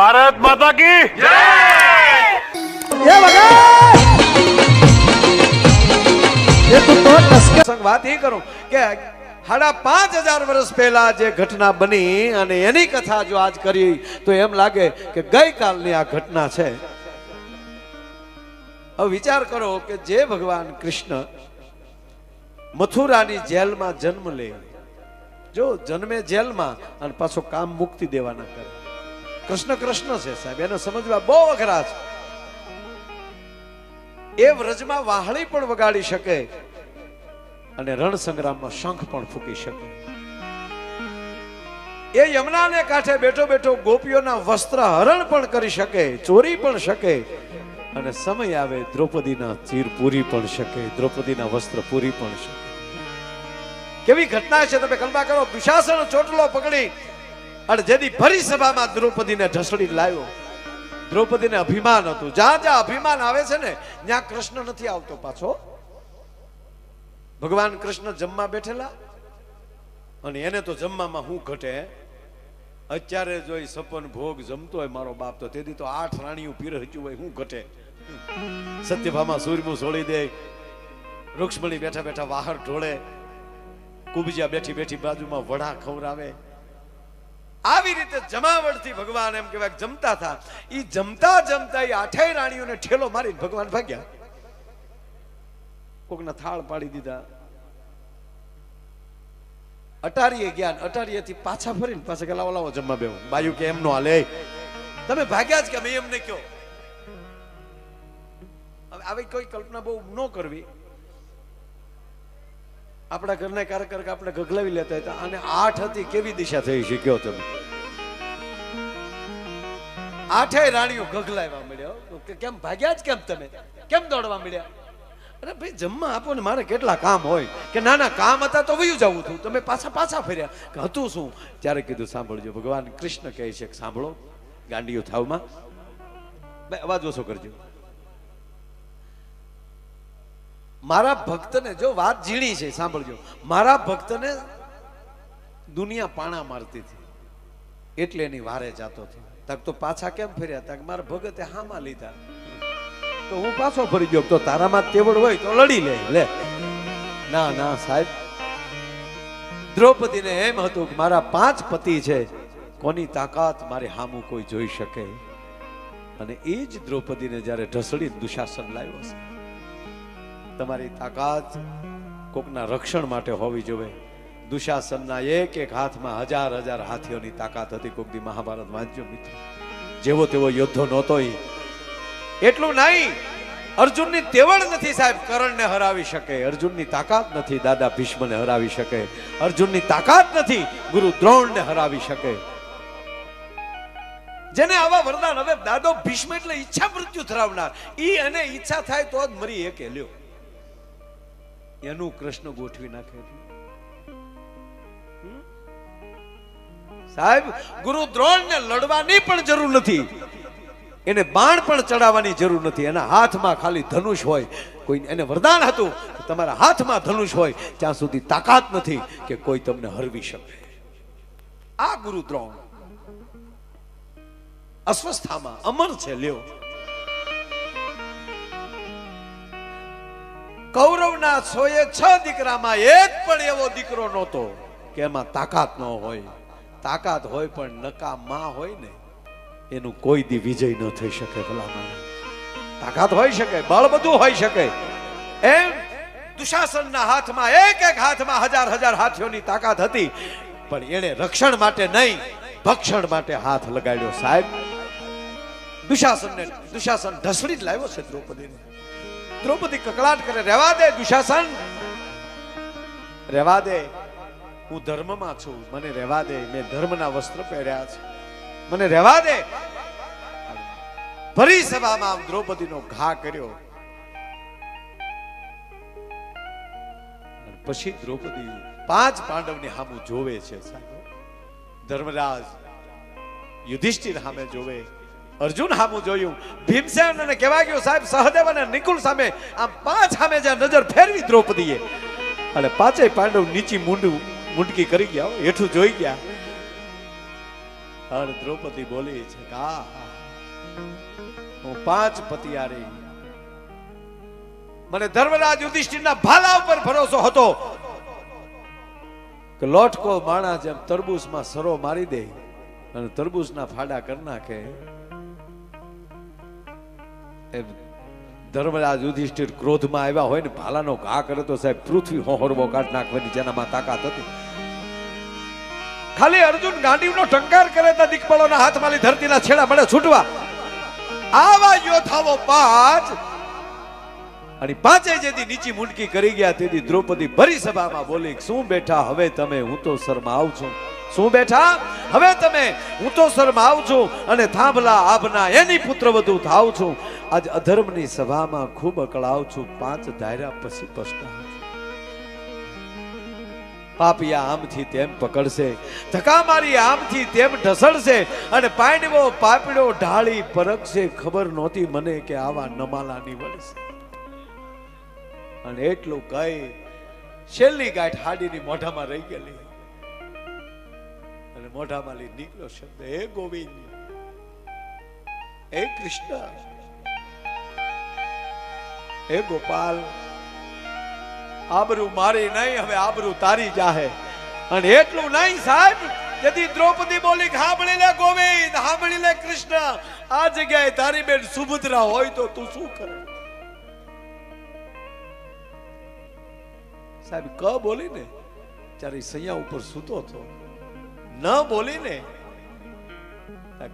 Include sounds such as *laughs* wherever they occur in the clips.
ભારત માતા કી જય! વાત એ કરું કે સાડા પાંચ હજાર વર્ષ પહેલા જે ઘટના બની અને એની કથા જો આજ કરી તો એમ લાગે કે ગઈકાલની આ ઘટના છે. હવે વિચાર કરો કે જે ભગવાન કૃષ્ણ મથુરાની જેલમાં જન્મ લે. જો જન્મે જેલમાં અને પાછો કામ મુક્તિ દેવાના કરે. કૃષ્ણ કૃષ્ણ છે સાહેબ, એને સમજવા બહુ અઘરા છે. એ વ્રજમાં વાહળી પણ વગાડી શકે અને રણ સંગ્રામમાં શંખ પણ ફૂકી શકે. એ યમુનાને કાંઠે બેઠો બેઠો ગોપીઓના વસ્ત્ર હરણ પણ કરી શકે, ચોરી પણ શકે અને સમય આવે દ્રૌપદીના ચીર પૂરી પણ શકે, દ્રૌપદીના વસ્ત્ર પૂરી પણ શકે. કેવી ઘટના છે તમે કલ્પના કરો દુશાસન ચોટલો પકડી અને જેની ફરી સભામાં દ્રૌપદીને ઢસડી લાવ્યો. દ્રૌપદીને અભિમાન હતું. જ્યાં જ્યાં અભિમાન આવે છે ને, ત્યાં કૃષ્ણ નથી આવતો પાછો. ભગવાન કૃષ્ણ જમવા બેઠેલા. અને એને તો જમવામાં શું ઘટે? અત્યારે જોઈ સપન ભોગ જમતો હોય મારો બાપ, તો તેથી તો આઠ રાણીઓ પીરહચ્યું હોય, શું ઘટે? સત્યભામાં સૂર્યમું છોડી દે. રૂક્ષ્મણી બેઠા બેઠા વાહર ઢોળે. કુબજા બેઠી બેઠી બાજુમાં વડા ખવરાવે આવી રીતે જમાવડથી ભગવાન એમ કહેવાય જમતા હતા એ જમતા જમતા એ આઠેય રાણીઓને ઠેલો મારી ભગવાન ભાગ્યા. કોકના થાળ પાડી દીધા. અટારીએ ગયા અટારીએથી પાછા ફરીને પાછા કે લાવો લાવો જમવા બેવું બાયુ કે એમ નો હાલે. તમે ભાગ્યા જ કે મેં એમને કયો હવે આવી કોઈ કલ્પના બહુ ન કરવી. આપણા ઘરના કાર્યકર આપણે ગગલાવી લેતા હતા અને આઠ હતી, કેવી દિશા થઈ છે કયો તમે? આઠે રાણીઓ ગગલાવા મળ્યો કેમ ભાગ્યા જ કેમ તમે? કેમ દોડવા મળ્યા? અરે ભાઈ, જમવા આપો ને, મારે કેટલા કામ હોય. કે ના ના કામ હતા તો વયું જવું હતું. તમે પાછા પાછા ફર્યા. કે હતું શું? ત્યારે કીધું, સાંભળજો, ભગવાન કૃષ્ણ કહે છે સાંભળો ગાંડીઓ થાવમાં. અવાજ ઓછો કરજો. મારા ભક્તને જો વાત ઝીણી છે, સાંભળજો. મારા ભક્તને દુનિયા પાણા મારતી હતી. એટલે એની વારે જાતો હતો. તક તો પાછા કેમ ફર્યા? તક મારા ભગતે હામાં લીધા. તો હું પાછો ફરી ગયો. તો તારામાં તેવડ હોય તો લડી લે લે. ના ના, સાહેબ. દ્રૌપદીને એમ હતું કે મારા પાંચ પતિ છે. કોની તાકાત મારે હામું કોઈ જોઈ શકે? અને એ જ દ્રૌપદીને જ્યારે ઢસડી દુશાસન લાવ્યો છે. તમારી તાકાત કોકના રક્ષણ માટે હોવી જોઈએ દુશાસનના એક એક હાથમાં હજાર હજાર હાથીઓની તાકાત હતી કોક દી મહાભારત વાંચ્યો મિત્ર. જેવો તેવો યોદ્ધો નહોતો એટલું નહીં, અર્જુનની તેવડ નથી સાહેબ કરણને હરાવી શકે. અર્જુનની તાકાત નથી દાદા ભીષ્મને હરાવી શકે. અર્જુનની તાકાત નથી ગુરુ દ્રોણને હરાવી શકે. જેને આવા વરદાન, હવે દાદો ભીષ્મ એટલે ઈચ્છા મૃત્યુ ધરાવનાર. ઈ અને ઈચ્છા થાય તો જ મરી એકે, લ્યો. એનું કૃષ્ણ ગોઠવી નાખે સાહેબ, ગુરુ દ્રોણને લડવાની પણ જરૂર નથી. એને બાણ પણ ચડાવવાની જરૂર નથી. એના હાથમાં ખાલી ધનુષ હોય. કોઈ એને વરદાન હતું તમારા હાથમાં ધનુષ હોય. ત્યાં સુધી તાકાત નથી કે કોઈ તમને હરવી શકે. આ ગુરુ દ્રોણ અસ્વસ્થામાં અમર છે, લ્યો. કૌરવના સોએ છ દીકરામાં એક પણ એવો દીકરો નહોતો કે એમાં તાકાત ન હોય. તાકાત હોય પણ નકામા હોય ને, એનું કોઈ દી વિજય ન થઈ શકે ભલામણ. તાકાત હોઈ શકે, બળ બધું હોઈ શકે. એમ દુશાસનના હાથમાં, એક એક હાથમાં હજાર હજાર હાથીઓની તાકાત હતી. પણ એણે રક્ષણ માટે નહીં, ભક્ષણ માટે હાથ લગાડ્યો સાહેબ. દુશાસનને, દુશાસન ઢસડી જ લાવ્યો છે દ્રૌપદીને. દ્રૌપદી કકળાટ કરે, રહેવા દે દુશાસન. રહેવા દે. હું ધર્મમાં છું. મને રહેવા દે. મેં ધર્મના વસ્ત્ર પહેર્યા છે. મને રહેવા દે. ભરી સભામાં આમ દ્રૌપદીનો ઘા કર્યો. પછી દ્રૌપદી પાંચ પાંડવની સામું જોવે છે ધર્મરાજ યુધિષ્ઠિર સામે જોવે. અર્જુન હામું જોયું. ભીમસેન અને કહેવા ગયો સાહેબ સહદેવ અને નિકુલ સામે આમ પાંચ સામે જ્યાં નજર ફેરવી દ્રૌપદીએ. અને પાંચેય પાંડવ નીચી મૂંડું મુંડકી કરી ગયા હેઠું જોઈ ગયા. અને દ્રૌપદી બોલી છે કા હું પાંચ પતિયારી. મને ધર્મરાજ યુધિષ્ઠિરના ભાલા ઉપર ભરોસો હતો કે લોટકો માણસ જેમ તરબૂચમાં સરો મારી દે અને તરબૂચના ફાડા કરી નાખે. ધર્મરાજ યુધિષ્ઠિર ક્રોધમાં આવ્યા હોય ને, ભાલાનો ઘા કરે તો સાહેબ પૃથ્વી હોહરવો કાઢ નાખવાની જેનામાં તાકાત હતી. ખાલી અર્જુન ગાંડીવનો ટંકાર કરે તો દિક્બળોના હાથમાંથી ધરતીના છેડા મળે છૂટવા. આવા યોથાઓ પાંચ અને પાંચે જેથી નીચી મુંડકી કરી ગયા તેથી દ્રૌપદી ભરી સભામાં બોલી, શું બેઠા હવે તમે? હું તો શરમાવ છું. શું બેઠા? હવે તમે હું તો શરમાવ છું અને થાંભલા આભના એની પુત્ર વધુ થાવ છું. આજ અધર્મની સભામાં ખૂબ અકળાવ છું. પાંચ ધાર્યા પછી પછતાવ છું. પાપિયા આમથી તેમ પકડશે. ધક્કા મારી આમથી તેમ ઢસડશે. અને પાંડવો પાપડો ઢાળી પરખશે. ખબર નહોતી મને કે આવા નમાલાની વળશે અને એટલું કહી છેલ્લી ગાંઠ હાડીની મોઢામાં રહી ગયેલી. અને મોઢામાં નીકળ્યો શબ્દ, હે ગોવિંદ, હે કૃષ્ણ, હે ગોપાલ, આબરૂ મારી નહીં, હવે આબરૂ તારી જાહે. અને એટલું નહીં સાહેબ, જેથી દ્રૌપદી બોલી સાંભળી લે ગોવિંદ સાંભળી લે કૃષ્ણ, આ જગ્યાએ તારી બેન સુભદ્રા હોય તો તું શું કરે? સાહેબ, ક બોલી ને ત્યારે સૈયા ઉપર સૂતો હતો ન બોલીને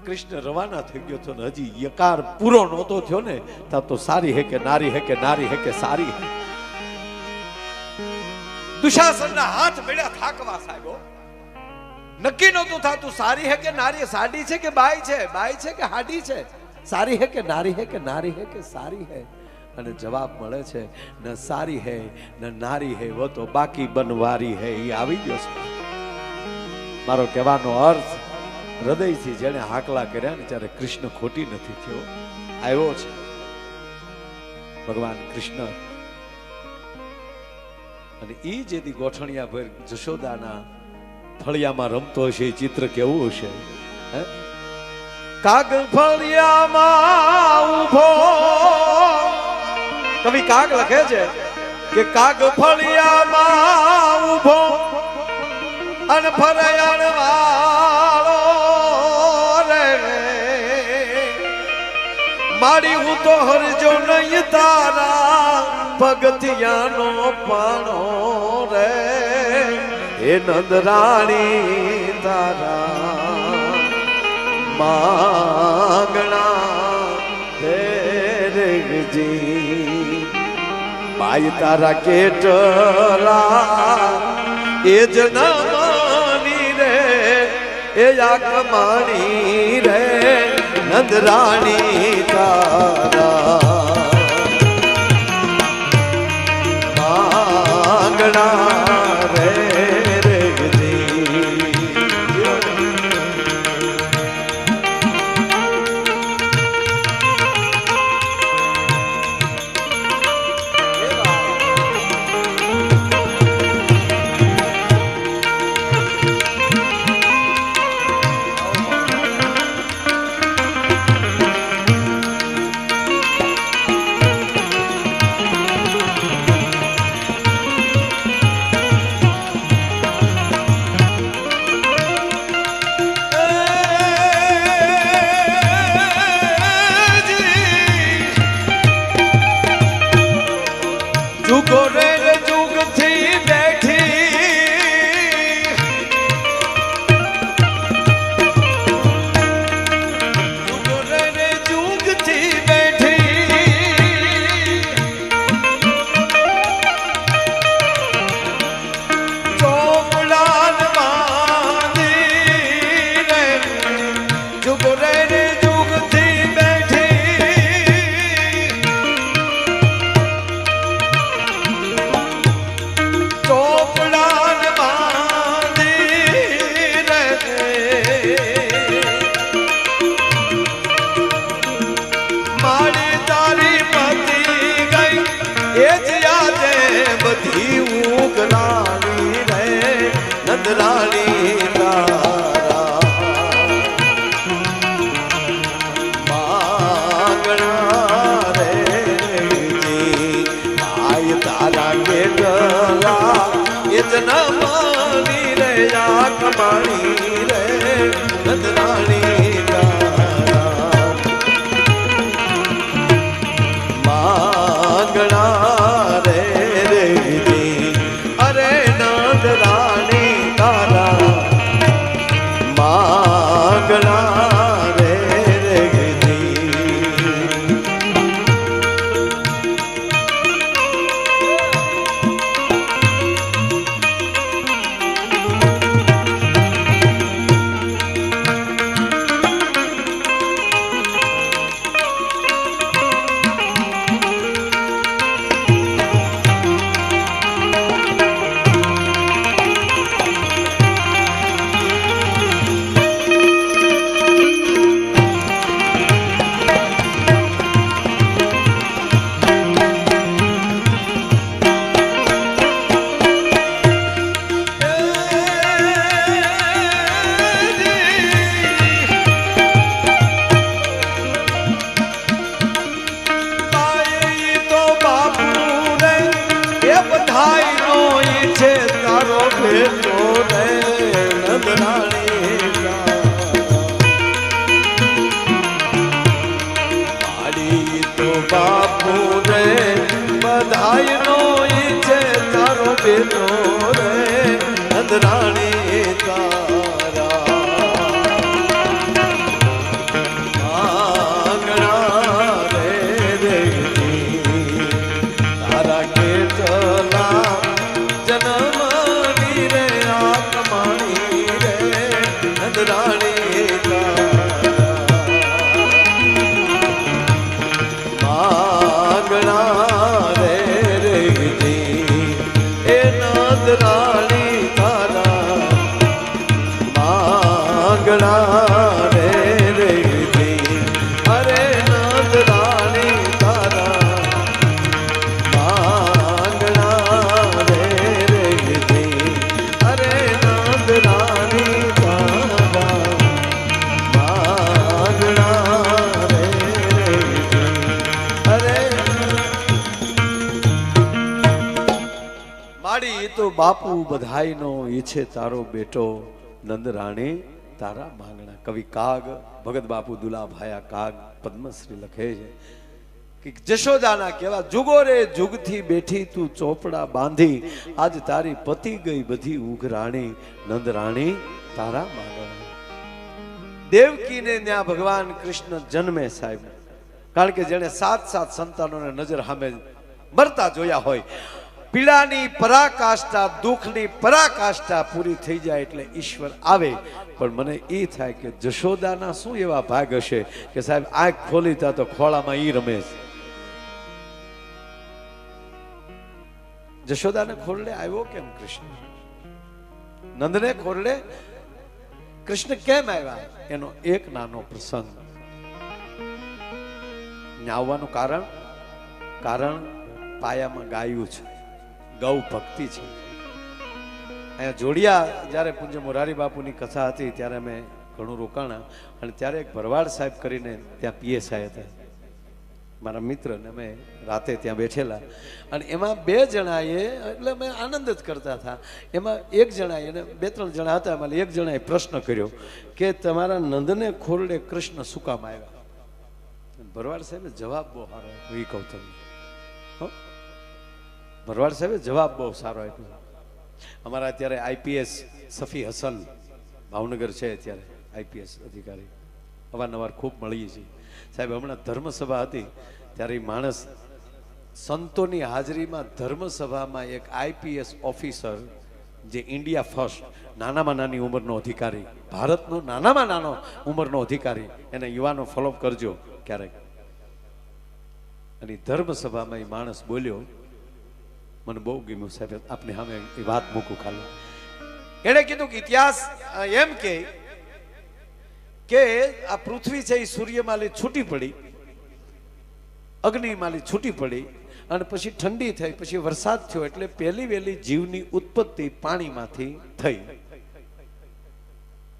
કૃષ્ણ રવાના થઈ ગયો ને હજી યકાર પૂરો નહોતો થયો ને, તા તો સારી હે કે નારી હે કે નારી હે કે સારી હે. દુશાસનના હાથ મેળ્યા થાકવા સાહેબો નક્કી નહોતું થતું સારી હે કે નારી સાડી છે કે બાઈ છે? બાઈ છે કે હાડી છે? સારી હે કે નારી હે કે નારી હે કે સારી હે? અને જવાબ મળે છે, ન સારી હે, ન નારી હે, વો તો બાકી બનવારી હે. એ આવી ગયો છે. મારો કહેવાનો અર્થ, હૃદયથી જેને હાકલા કર્યા ને ત્યારે કૃષ્ણ ખોટી નથી થયો. આવ્યો છે. ભગવાન કૃષ્ણ. અને એ જેથી ગોઠણિયા ભર જશોદાના ફળિયામાં રમતો હશે એ ચિત્ર કેવું હશે? હે? કાગ ફળિયામાં ઊભો કવિ કાગ લખે છે કે કાગ ફળિયામાં ઊભો. અને વાળો રે મારી હું તો હરજો નહીં તારા પગથિયાનો પાણો રે. હે નંદરાણી તારા માંગણા તેરગજી બાઈ તારા કેટલા, એ જ નમાની રે એ કમાણી રે નંદરાણી તારા. માંગણા જુગો નંદરાણી તારા નંદરાણી બાપુ બધાયનો ઈચ્છે તારો બેટો, નંદરાણી, તારા માંગણા. કવિ કાગ, ભગત બાપુ દુલાભાયા કાગ, પદ્મશ્રી લખે છે કે જશોદાના કેવા, જુગો રે જુગથી બેઠી તું ચોપડા બાંધી, આજ તારી પતિ ગઈ બધી ઉઘરાણી. નંદરાણી, તારા માંગણા. દેવકીને ત્યાં ભગવાન કૃષ્ણ જન્મે સાહેબ. કારણ કે જેણે સાત સાત સંતાનોને નજર સામે મરતા જોયા હોય. પીડાની પરાકાષ્ઠા, દુઃખની પરાકાષ્ઠા પૂરી થઈ જાય એટલે ઈશ્વર આવે. પણ મને એ થાય કે જશોદાના શું એવા ભાગ હશે કે સાહેબ, આંખ ખોલી તા ખોળામાં ઈ રમે છે. જશોદાને ખોરડે આવ્યો કેમ કૃષ્ણ? નંદને ખોરડે કૃષ્ણ કેમ આવ્યા? એનો એક નાનો પ્રસંગ. આવવાનું કારણ? કારણ પાયામાં ગાયું છે. ગૌ ભક્તિ છે. અહીંયા જોડિયા જ્યારે પૂજ્ય મોરારી બાપુની કથા હતી ત્યારે અમે ઘણું રોકાણા અને ત્યારે એક ભરવાડ સાહેબ કરીને ત્યાં પીએસઆઈ હતા. મારા મિત્ર ને અમે રાતે ત્યાં બેઠેલા. અને એમાં બે જણાએ, એટલે અમે આનંદ જ કરતા હતા. એમાં એક જણાએ અને બે ત્રણ જણા હતા, એમાં એક જણાએ પ્રશ્ન કર્યો કે તમારા નંદને ખોરડે કૃષ્ણ શું કામ આવ્યા? ભરવાડ સાહેબે જવાબ બહુ સારો એ કહું તમને હો? ભરવાડ સાહેબે જવાબ બહુ સારો આપ્યો. અમારા અત્યારે આઈપીએસ સફી હસન ભાવનગર છે અત્યારે આઈપીએસ અધિકારી. અવારનવાર ખૂબ મળીએ છીએ. સાહેબ, હમણાં ધર્મસભા હતી, ત્યારે માણસ સંતોની હાજરીમાં ધર્મસભામાં એક આઈપીએસ ઓફિસર, જે ઇન્ડિયા ફર્સ્ટ, નાનામાં નાની ઉંમરનો અધિકારી, ભારતનો નાનામાં નાનો ઉંમરનો અધિકારી, એને યુવાનો ફોલોઅપ કરજો ક્યારેક. અને ધર્મસભામાં એ માણસ બોલ્યો મને બહુ ગમ્યું સાહેબ, આપને સામે એ વાત મૂકું ખાલી. એણે કીધું કે ઇતિહાસ એમ કે કે આ પૃથ્વી છે એ સૂર્યમાલી છૂટી પડી, અગ્નિમાલી છૂટી પડી અને પછી ઠંડી થઈ, પછી વરસાદ થયો એટલે પહેલી વહેલી જીવની ઉત્પત્તિ પાણીમાંથી થઈ.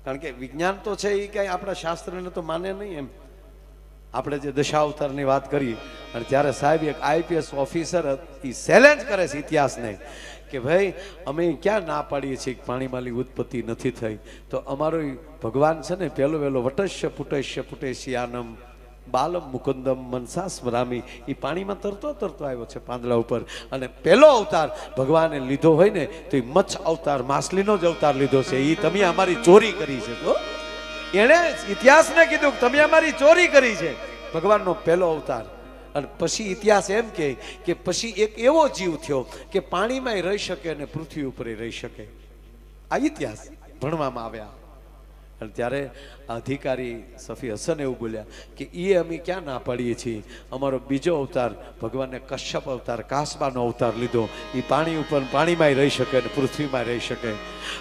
કારણ કે વિજ્ઞાન તો છે એ કઈ આપણા શાસ્ત્રને તો માને નહીં એમ. આપણે જે દશાવતારની વાત કરી અને ત્યારે સાહેબ એક આઈપીએસ ઓફિસર એ ચેલેન્જ કરે છે ઇતિહાસને કે ભાઈ, અમે ક્યાં ના પાડીએ છીએ પાણીમાલી ઉત્પત્તિ નથી થઈ. તો અમારો ભગવાન છે ને પહેલો વહેલો વટસ્ય પુટસ્ય પુટેશિયાનમ, બાલમ મુકુંદમ મનસા સ્મરામી. એ પાણીમાં તરતો તરતો આવ્યો છે પાંદડા ઉપર. અને પહેલો અવતાર ભગવાને લીધો હોય ને, તો એ મચ્છ અવતાર, માછલીનો જ અવતાર લીધો છે. એ તમે અમારી ચોરી કરી છે તો એણે ઇતિહાસને કીધું કે તમે અમારી ચોરી કરી છે. ભગવાનનો પહેલો અવતાર. અને પછી ઇતિહાસ એમ કહે કે પછી એક એવો જીવ થયો કે પાણીમાં રહી શકે અને પૃથ્વી ઉપર રહી શકે. આ ઇતિહાસ ભણવામાં આવ્યા. અને ત્યારે અધિકારી સફી હસન એવું બોલ્યા કે એ અમે ક્યાં ના પાડીએ છીએ? અમારો બીજો અવતાર, ભગવાનને કશ્યપ અવતાર, કાસબાનો અવતાર લીધો. એ પાણી ઉપર પાણીમાં રહી શકે અને પૃથ્વીમાં રહી શકે.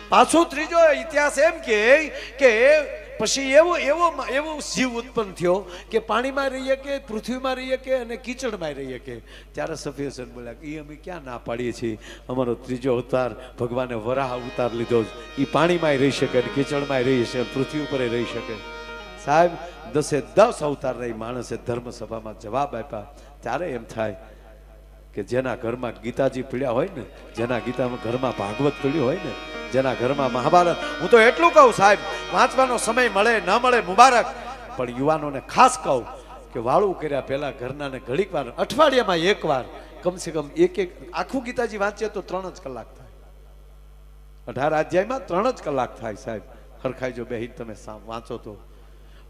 પાછો ત્રીજો ઇતિહાસ એમ કે પછી એવો એવો એવો જીવ ઉત્પન્ન થયો કે પાણીમાં રહીએ કે, પૃથ્વીમાં રહીએ કે અને કીચડમાં રહીએ કે. ત્યારે સફી બોલ્યા એ અમે ક્યાં ના પાડીએ છીએ? અમારો ત્રીજો અવતાર ભગવાને વરાહ અવતાર લીધો એ પાણીમાં રહી શકે ને કીચડમાં રહી શકે પૃથ્વી ઉપર રહી શકે સાહેબ, દસે દસ અવતાર રહી માણસે ધર્મસભામાં જવાબ આપ્યા. ત્યારે એમ થાય કે જેના ઘરમાં ગીતાજી પીડ્યા હોય ને, જેના ગીતામાં ઘરમાં ભાગવત પીડ્યું હોય ને, જેના ઘરમાં મહાભારત. હું તો એટલું કહું સાહેબ, વાંચવાનો સમય મળે, ન મળે, મુબારક. પણ યુવાનોને ખાસ કહું કે વાળું કર્યા પહેલા ઘરના ને ઘડીક વાર, અઠવાડિયામાં એક વાર, કમસે કમ એક એક, આખું ગીતાજી વાંચીએ તો ત્રણ જ કલાક થાય. અઢાર અધ્યાયમાં ત્રણ જ કલાક થાય સાહેબ. હરખાઈ જો બેહી તમે વાંચો તો.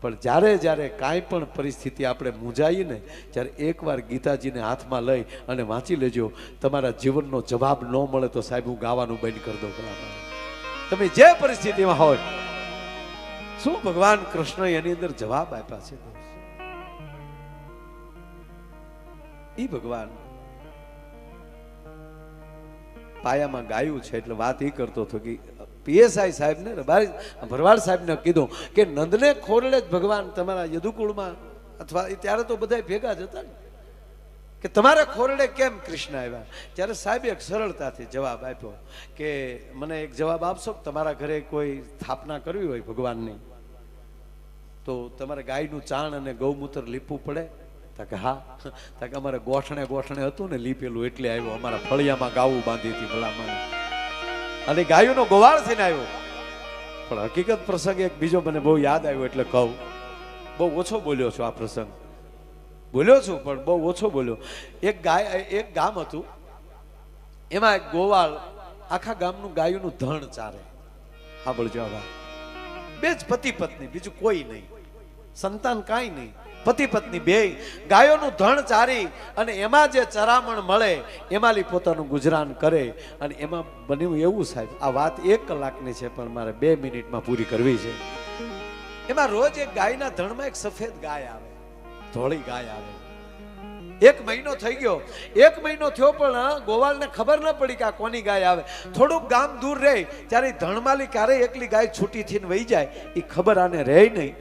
પણ જ્યારે જ્યારે કાંઈ પણ પરિસ્થિતિ આપણે મૂંઝાઈએ ને, ત્યારે એકવાર ગીતાજીને હાથમાં લઈ અને વાંચી લેજો, તમારા જીવનનો જવાબ ન મળે તો સાહેબ હું ગાવાનું બંધ કરી દઉં તમે જે પરિસ્થિતિમાં હોય, શું ભગવાન કૃષ્ણ એની અંદર જવાબ આપ્યા છે? ઈ ભગવાન પાયામાં ગાયું છે એટલે વાત એ કરતો હતો કે પીએસઆઈ સાહેબને ભરવાડ સાહેબને કીધું કે નંદને ખોરડે જ ભગવાન તમારા યદુકુળમાં. અથવા ત્યારે તો બધા ભેગા જ હતા ને. કે તમારા ખોરડે કેમ કૃષ્ણ આવ્યા? ત્યારે સાહેબે એક સરળતાથી જવાબ આપ્યો કે મને એક જવાબ આપશો તમારા ઘરે કોઈ સ્થાપના કરવી હોય ભગવાનની? તો તમારે ગાયનું ચાણ અને ગૌમૂત્ર લીપવું પડે? તકે હા. તકે અમારે ગોઠણે ગોઠણે હતું ને લીપેલું એટલે આવ્યો. અમારા ફળિયામાં ગાવું બાંધી હતી ભલામણ. અને ગાયોનો ગોવાળ થઈને આવ્યો. પણ હકીકત પ્રસંગ એક બીજો મને બહુ યાદ આવ્યો એટલે કહું. બહુ ઓછો બોલ્યો છું આ પ્રસંગ. બોલ્યો છું, પણ બહુ ઓછો બોલ્યો. એક ગાય, એક ગામ હતું. એમાં એક ગોવાળ આખા ગામનું ગાયોનું ધણ ચારે. સાંભળજો આ બે જ પતિ પત્ની બીજું કોઈ નહીં. સંતાન કાંઈ નહીં. પતિ પત્ની બે ગાયોનું ધણ ચારી અને એમાં જે ચરામણ મળે એમાંથી પોતાનું ગુજરાન કરે. અને એમાં બન્યું એવું સાહેબ, આ વાત એક કલાકની છે, પણ મારે બે મિનિટમાં પૂરી કરવી છે. એમાં રોજ એક ગાયના ધણમાં એક સફેદ ગાય આવે, ધોળી ગાય આવે. એક મહિનો થઈ ગયો. એક મહિનો થયો પણ ગોવાલને ખબર ન પડી કે આ કોની ગાય આવે. થોડુંક ગામ દૂર રહે, ત્યારે ધણમાલી ક્યારે એકલી ગાય છૂટી થઈને વહી જાય એ ખબર આને રહે નહીં.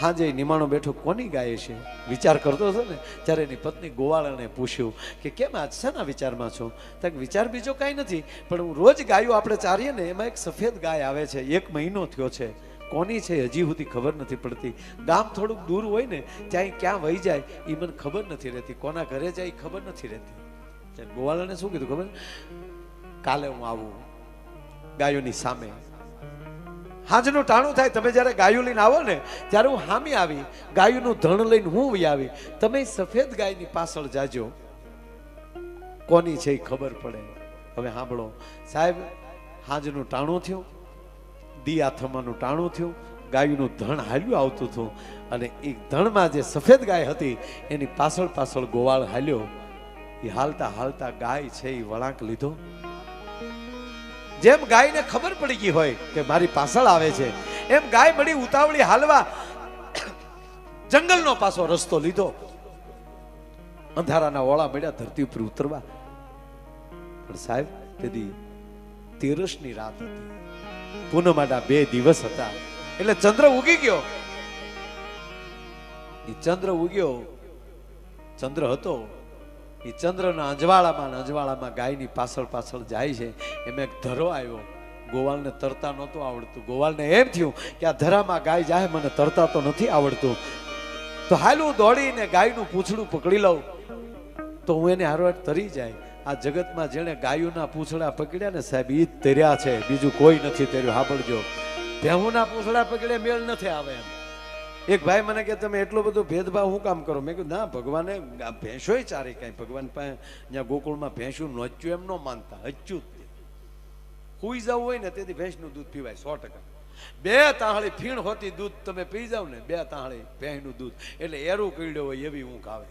હાજે નિમાણો બેઠો કોની ગાય છે? વિચાર કરતો હતો ને ત્યારે એની પત્ની ગોવાળાને પૂછ્યું કે કેમ આજ શેના વિચારમાં છો? તો વિચાર બીજો કાંઈ નથી, પણ હું રોજ ગાયો આપણે ચારીએ ને, એમાં એક સફેદ ગાય આવે છે, એક મહિનો થયો છે. કોની છે હજી સુધી ખબર નથી પડતી. ગામ થોડુંક દૂર હોય ને ત્યાં ક્યાં વહી જાય એ મને ખબર નથી રહેતી. કોના ઘરે જાય એ ખબર નથી રહેતી. ગોવાળાને શું કીધું ખબર? કાલે હું આવું ગાયોની સામે. હાજનું ટાણું થાય, તમે જ્યારે ગાયું લઈને આવો ને, ત્યારે હું હામી આવી, ગાયુંનું ધણ લઈને હું આવી. તમે સફેદ ગાયની પાછળ જાજો. કોની છે એ ખબર પડે. હવે સાંભળો. સાહેબ, હાજનું ટાણું થયું દિયા થમાનું ટાણું થયું, ગાયનું ધણ હાલ્યું આવતું હતું. અને એ ધણમાં જે સફેદ ગાય હતી, એની પાછળ પાછળ ગોવાળ હાલ્યો. એ હાલતા હાલતા ગાય છે એ વળાંક લીધો. જેમ ગાયને ખબર પડી ગઈ હોય કે મારી પાછળ આવે છે, એમ ગાય મળી ઉતાવળી હાલવા જંગલનો પાછો રસ્તો લીધો. અંધારાના ઓળા મળ્યા ધરતી ઉપર ઉતરવા. પણ સાહેબ, તેથી તેરસની રાત હતી. પૂનમાના બે દિવસ હતા. એટલે ચંદ્ર ઉગી ગયો. એ ચંદ્ર ઉગ્યો. ચંદ્ર હતો. એ ચંદ્રના અજવાળામાં અજવાળામાં ગાયની પાછળ પાછળ જાય છે. એમ એક ધરો આવ્યો. ગોવાલને તરતા નહોતું આવડતું. ગોવાલને એમ થયું કે આ ધરામાં ગાય જાય, મને તરતા તો નથી આવડતું. તો હાલું દોડીને ગાયનું પૂંછડું પકડી લઉં. તો હું એને હારવાટ તરી જાય. આ જગતમાં જેણે ગાયોના પૂંછડા પકડ્યા ને સાહેબ, ઈ તર્યા છે. બીજું કોઈ નથી તર્યું. સાંભળજો. ભેહુના પૂંછડા પકડે, મેળ નથી આવે એમ. એક ભાઈ મને કે, તમે એટલો બધો ભેદભાવ હું કામ કરો? મેં કીધું, ના, ભગવાને ભેંસોય ચારે કાંઈ. ભગવાન પાસે જ્યાં ગોકુળમાં ભેંસું નોચ્યું એમ ન માનતા, હચ્યું જ. હુઈ જવું હોય ને તેથી ભેંસનું દૂધ પીવાય સો ટકા. બે તાહળી ફીણ હોતી દૂધ તમે પી જાવ ને, બે તાહળી ભેંસનું દૂધ. એટલે એરું કીડ્યો હોય એવી ઊંઘ આવે.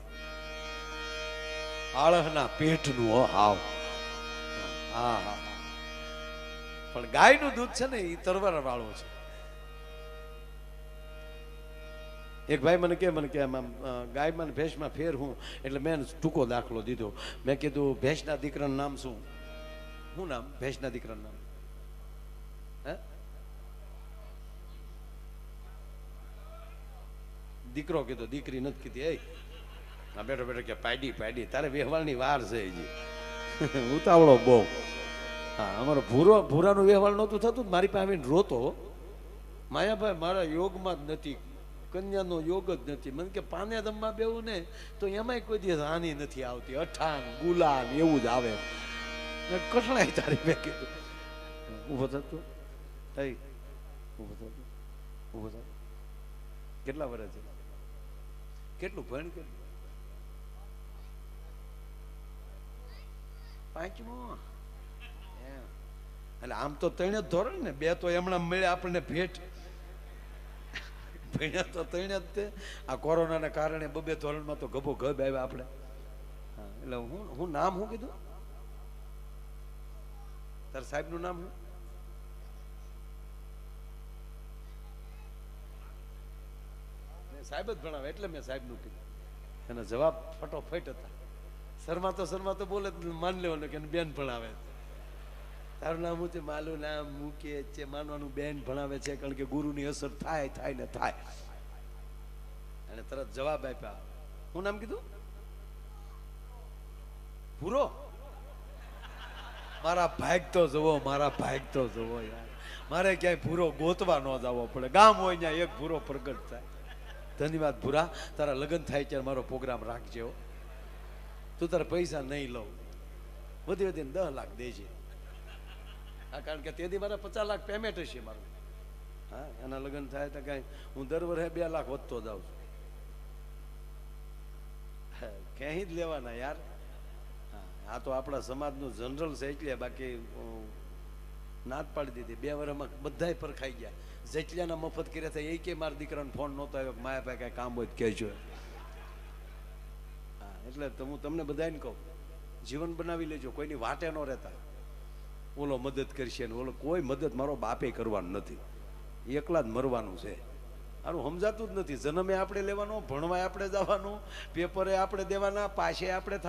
આળહના પેટનું હાવ હા હા પણ ગાયનું દૂધ છે ને એ તરવાર વાળું છે. એક ભાઈ મને કે મને કે આમ ગાયમાં ભેંસમાં ફેર હું. એટલે મેં ટૂંકો દાખલો દીધો. મેં કીધું, ભેંસના દીકરાનું નામ શું? શું નામ? ભેંસના દીકરાનું નામ. દીકરો કીધો, દીકરી નથી કીધી એ આ બેઠો બેઠો, કે પાડી પાડી તારે વ્યવહારની વાર છે હજી. *laughs* ઉતાવળો બહુ. હા, અમારો ભૂરો, ભૂરાનું વ્યવહાર નહોતું થતું, મારી પાસે રોતો. માયાભાઈ, મારા યોગમાં જ નથી કન્યાનો યોગ જ નથી. મને કે પાને દમમાં બેવું ને તો એમાંય કોઈ દિવસ રાની નથી આવતી. અઠાણ, ગુલાલ એવું જ આવે. કસણાય તારી મેં કીધું. ઊભો થતું થઈ ઊભો થતું ઊભો થતું કેટલા વર્ષ છે? કેટલું ભણ કેટલું પાંચમો. એટલે આમ તો ત્રણે ધોરણ ને. બે તો એમણા મળે આપણને ભેટ. ભણ્યા તો ત્રણે જ તે. આ કોરોનાના કારણે બબે ધોરણમાં તો ગભો ગભ આવ્યા આપણે. એટલે હું હું નામ શું કીધું? તાર સાહેબનું નામ શું? સાહેબ જ ભણાવે એટલે મેં સાહેબનું કીધું. એનો જવાબ ફટોફટ હતા. શર્મા તો શર્મા તો બોલે માન લેવાનું કે બેન ભણાવે. તારું નામ છે? માલું નામ મૂકે છે. માનવાનું બેન ભણાવે છે, કારણ કે ગુરુની અસર થાય થાય ને થાય. અને તરત જવાબ આપ્યા. હું નામ કીધું? પૂરો મારા ભાગ તો જવો મારા ભાગ તો જવો યાર. મારે ક્યાંય ભૂરો ગોતવા ન જવો પડે. ગામ હોય ત્યાં એક ભૂરો પ્રગટ થાય. ધન્યવાદ ભૂરા. તારા લગ્ન થાય ત્યારે મારો પ્રોગ્રામ રાખજે હો. તું તારા પૈસા નહીં લઉં. વધી વધીને દસ લાખ દેજે. હા કારણ કે તેથી મારા પચાસ લાખ પેમેન્ટ હશે મારું. હા, એના લગ્ન થાય તો કાંઈ હું દર વર્ષે બે લાખ વધતો જાઉં છું. ક્યાંય જ લેવાના યાર. આ તો આપણા સમાજનું જનરલ છે એટલે બાકી નાદ પાડી દીધી. બે વર્ષમાં બધાય પરખાઈ ગયા. જેટલાના મફત કર્યા હતા એ કે મારા દીકરાને ફોન નહોતો આવ્યો માયા પાસે કાંઈ કામ હોય તો કહેજો. હા, એટલે તો હું તમને બધાને કહું, જીવન બનાવી લેજો, કોઈની વાટે ન રહેતા. ઓલો મદદ કરશે ને ઓલો કોઈ મદદ મારો બાપે કરવાનું નથી. એકલા જ મરવાનું છે. આનું સમજાતું જ નથી. જન્મે આપણે લેવાનો, ભણવાય આપણે જવાનું, પેપરે આપણે દેવાના પાસે આપણે